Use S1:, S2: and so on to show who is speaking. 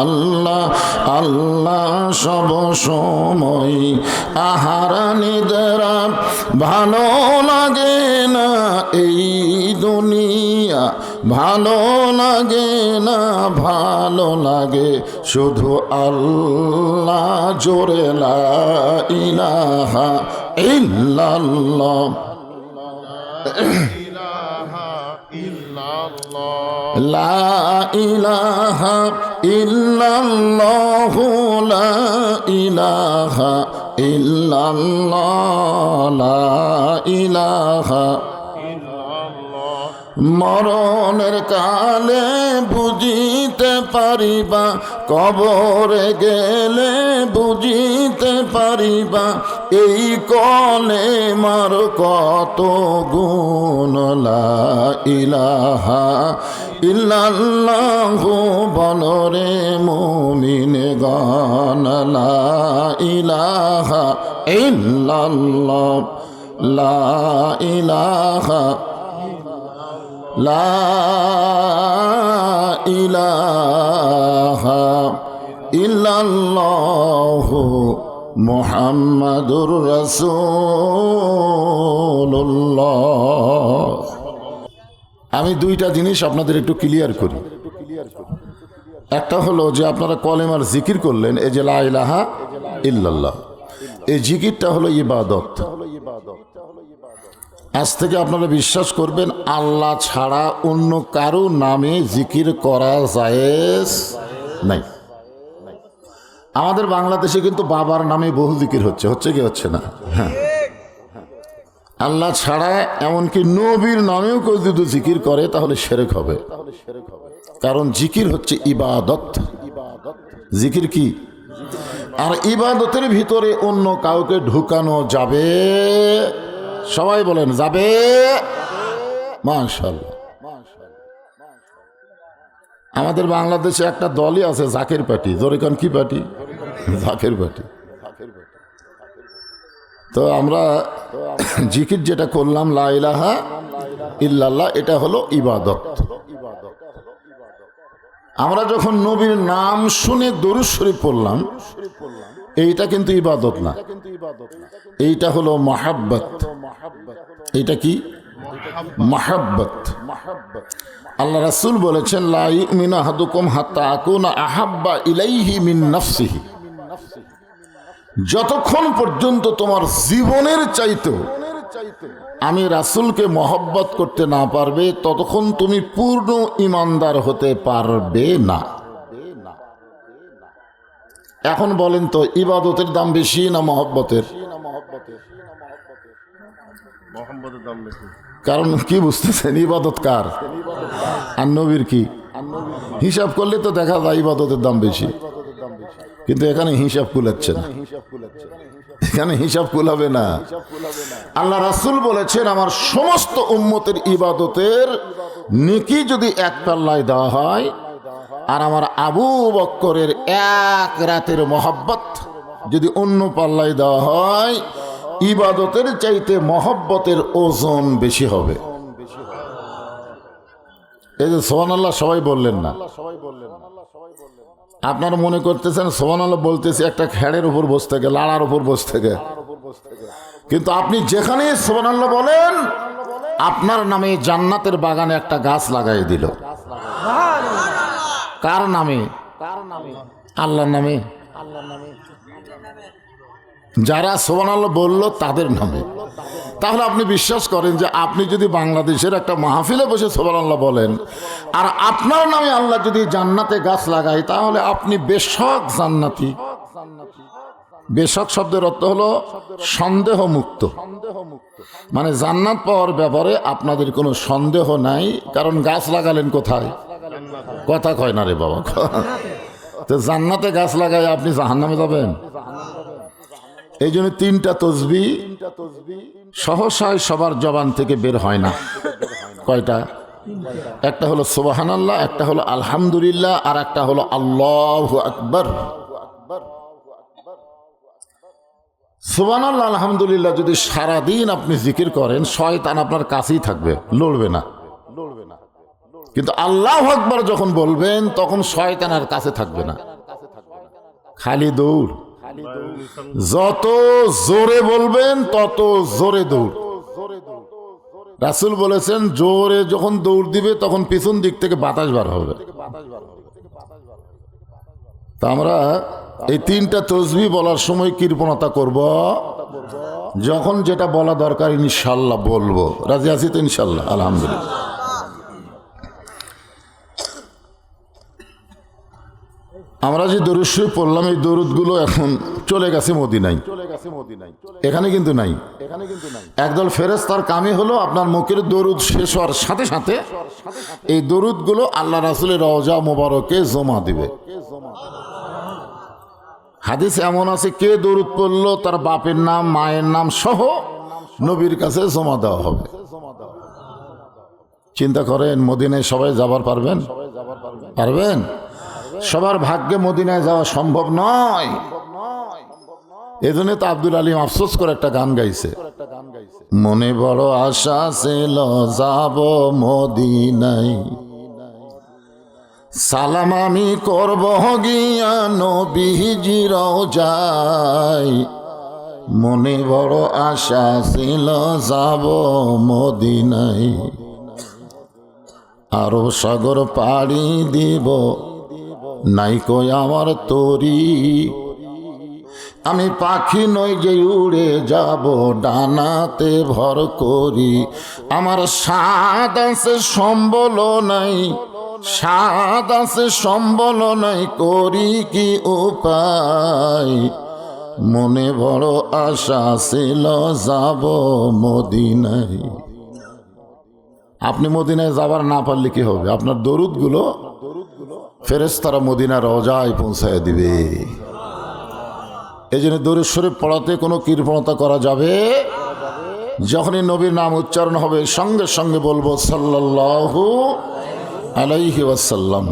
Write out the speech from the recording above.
S1: আল্লাহ আল্লাহ সব সময় আহার নিদেরা। ভালো লাগে না এই দুনিয়া, ভালো লাগে না, ভালো লাগে শুধু আল্লাহ জোরে ইলাহা ইল্লাল্লাহ। লা ইলাহা ইল্লাল্লাহ, লা ইলাহা ইল্লাল্লাহ, লা ইলাহা মরণের কালে বুঝিতে পারিবা, কবরে গেলে বুঝিতে পারিবা এই কলে মার কত গুণ ইলাহা ইল্লাল্লাহু বলরে মুমিন লা ইলাহা ইল্লাল্লাহ, লা ইলাহা লা ইলাহা ইল্লাল্লাহ মুহাম্মাদুর রাসূলুল্লাহ। আমি দুইটা জিনিস আপনাদের একটু ক্লিয়ার করি। একটা হলো যে আপনারা কলেমার জিকির করলেন, এই যে লা ইলাহা ইল্লাল্লাহ। এই জিকিরটা হলো ইবাদত। আজ থেকে আপনারা বিশ্বাস করবেন, আল্লাহ ছাড়া অন্য কারও নামে জিকির করা জায়েজ নাই। আমাদের বাংলাদেশে কিন্তু বাবার নামে বহু জিকির হচ্ছে হচ্ছে কি, হচ্ছে না? হ্যাঁ। আল্লাহ ছাড়া এমনকি নবীর নামেও কেউ যদি জিকির করে, তাহলে সেরেক হবে। কারণ জিকির হচ্ছে ইবাদত। জিকির কি? আর ইবাদতের ভিতরে অন্য কাউকে ঢুকানো যাবে? সবাই বলেন, যাবে? মাশাল আমাদের বাংলাদেশে একটা দলই আছে, জাকের পার্টি। জোরেকান কি পার্টি? জাকের পার্টি তো আমরা জিকির যেটা করলাম, লা ইলাহা ইল্লাল্লাহ, এটা হলো ইবাদত। আমরা যখন নবীর নাম শুনে দরুদ শরীফ পড়লাম, এইটা কিন্তু ইবাদত না। এইটা হলো মহাব্বত। এইটা কি? মহাব্বত। আল্লাহ রাসুল বলেছেন, লা ইউমিনু আহাদুকুম হাত্তা আকুনা আহাব্বা ইলাইহি মিন যতক্ষণ পর্যন্ত তোমার জীবনের চাইতেও আমি রাসূলকে মহব্বত করতে না পারবে ততক্ষণ তুমি পূর্ণ ইমানদার হতে পারবে না। এখন বলেন তো ইবাদতের দাম বেশি না মহব্বতের?
S2: মোহাম্মদের দাম
S1: কারণ কি বুঝতেছেন ইবাদত কার? আর নবীর কি? হিসাব করলে তো দেখা যায় ইবাদতের দাম বেশি। কিন্তু এখানে হিসাব কুলাচ্ছে না। এখানে হিসাব কুলাবে না। আল্লাহ রাসুল বলেছেন, আমার সমস্ত উম্মতের ইবাদতের নেকি যদি এক পাল্লায় দেওয়া হয়, আর আমার আবু বক্করের এক রাতের মহব্বত যদি অন্য পাল্লায় দেওয়া হয়, ইবাদতের চাইতে মহব্বতের ওজন বেশি হবে। এই যে সোহান আল্লাহ সবাই বললেন না। আপনারা মনে করতেছেন সোহান বলতেছি, একটা খেড়ের উপর বসে থেকে, লাড়ার উপর বসে থেকে। কিন্তু আপনি যেখানে সোহান আল্লাহ বলেন, আপনার নামে জান্নাতের বাগানে একটা গাছ লাগাই দিল। কার নামে? আল্লাহর নামে। যারা সোহান আল্লাহ বলল তাদের নামে। তাহলে আপনি বিশ্বাস করেন যে আপনি যদি বাংলাদেশের একটা মাহফিলে বসে সোহান আল্লাহ বলেন, আর আপনার নামে আল্লাহ যদি জান্নাতে গাছ লাগায়, তাহলে আপনি বেশক জান্নাতি। বেশক শব্দের অর্থ হলো সন্দেহ মুক্ত মানে জান্নাত পাওয়ার ব্যাপারে আপনাদের কোনো সন্দেহ নাই, কারণ গাছ লাগালেন কোথায়? কথা কয় না রে বাবা তো জান্নাতে গাছ লাগায় আপনি জাহান্নামে যাবেন? এই জন্য তিনটা তসবি সহসায় সবার জবান থেকে বের হয় না। কয়টা? একটা হলো সোবাহান আল্লাহ একটা হলো আলহামদুলিল্লাহ, আর একটা হলো আল্লাহ আকবর। সোবান আল্লাহ আলহামদুলিল্লাহ যদি সারাদিন আপনি জিকির করেন, শয়তান আপনার কাছেই থাকবে, লড়বে না। কিন্তু আল্লাহ আকবার যখন বলবেন, তখন শয়তান আর কাছে থাকবে না। খালি দৌড়। যত জোরে বলবেন তত জোরে দৌড়। রাসুল বলেছেন জোরে যখন দৌড় দিবে তখন পিছন দিক থেকে বাতাস বার হবে। তা আমরা এই তিনটা তসবি বলার সময় কৃপণতা করব। যখন যেটা বলা দরকার ইনশাল্লাহ বলব। রাজি আছি তো ইনশাল্লাহ? আলহামদুলিল্লাহ। আমরা যে দরুদ পড়লাম, এই দরুদগুলো এখন চলে গেছে মদিনাই এখানে কিন্তু নাই। একদল ফেরেস তার কামে হলো আপনার মুখের দরুদ শেষ হওয়ার সাথে সাথে এই দরুদগুলো আল্লাহ রাসুলের রওজা মোবারকে জমা দিবে। হাদিস এমন আছে, কে দরুদ পড়ল, তার বাপের নাম, মায়ের নাম সহ নবীর কাছে জমা দেওয়া হবে। চিন্তা করেন, মদিনায় সবাই যাবার পারবেন? পারবেন? সবার ভাগ্যে মদিনায় যাওয়া সম্ভব নয়। এজন্য তো আব্দুল আলিম আফসোস করে একটা গান গাইছে। মনে বড় আশা ছিল যাব মদিনাই সালাম আমি করব গিয়া নবীজির যাই মনে বড় আশা ছিল যাব মদিনায়। আরও সাগর পাড়ি দিব নাই কই আমার তরি। আমি পাখি নই যে উড়ে যাব, ডানাতে ভর করি। আমার স্বাদ আছে, সম্বল নাই। স্বাদ আছে, সম্বল নাই, করি কি উপায়? মনে বড় আশা ছিল যাব মদিনায়। আপনি মদিনায় যাবার না পারলে কি হবে? আপনার দরুদগুলো ফেরেস্তারা মদিনা রজায় পৌঁছায় দিবে। এই জন্য দূরে শরীফ পড়াতে কোনো কৃপণতা করা যাবে? যখনই নবীর নাম উচ্চারণ হবে, সঙ্গে সঙ্গে বলব সাল্লাল্লাহু আলাইহি ওয়াসাল্লাম।